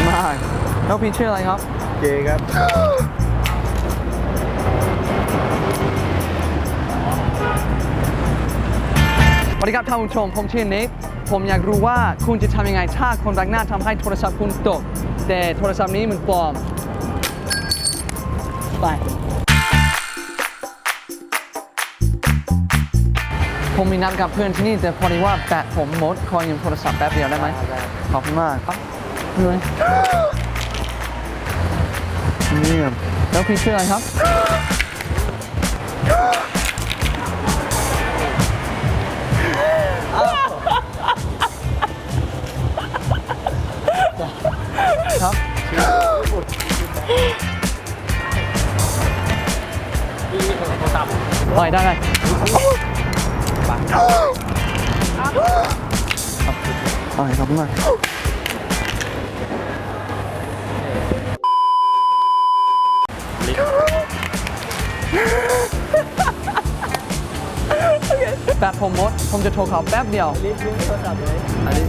คุณมากแล้วพี่ชื่ออะไรครับ เจครับ สวัสดีครับท่านผู้ชม ผมชื่อเนทผมอยากรู้ว่าคุณจะทำยังไง ถ้าคนแปลกหน้าทำให้โทรศัพท์คุณตก แต่โทรศัพท์นี้มันปลอม ไป ผมมีนัดกับเพื่อนที่นี่ แต่พอดีว่าแบตผมหมด ขอยืมโทรศัพท์แป๊บเดียวได้ไหมขอบคุณมากครับ เลยนี่ครับแล้วพี่ชื่ออะไรครับ ครับไปได้ได้ไปครับมาก แป๊บผมหมดผมจะโทรเขาแป๊บเดียวลิฟต์ลิฟต์โทรศัพท์เลยอันนี้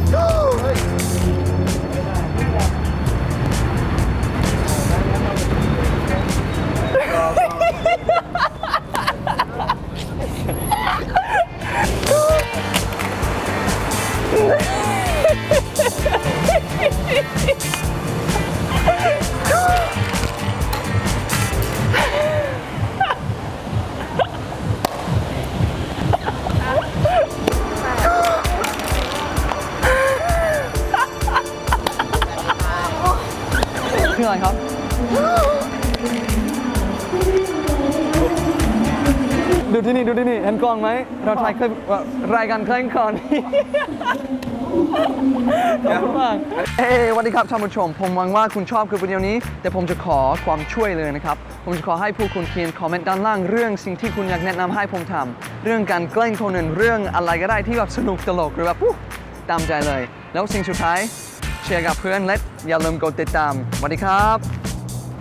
คืออะไรครับ ดูที่นี่ดูที่นี่เห็นกล้องไหม เราถ่ายคลิปว่ารายการเคล้งก่อน ขอบคุณมากเฮ้ยสวัสดีครับท่านผู้ชม ผมหวังว่าคุณชอบคลิปวิดีโอนี้ แต่ผมจะขอความช่วยเลยนะครับ ผมจะขอให้ผู้คุณเขียนคอมเมนต์ด้านล่างเรื่องสิ่งที่คุณอยากแนะนำให้ผมทำเรื่องการแกล้งคนอื่นเรื่องอะไรก็ได้ที่แบบสนุกตลกหรือแบบปุ๊บตามใจเลย แล้วสิ่งสุดท้ายแช ร์กับเพื่อนและอย่าลืมกดติดตามสวัสดีครับ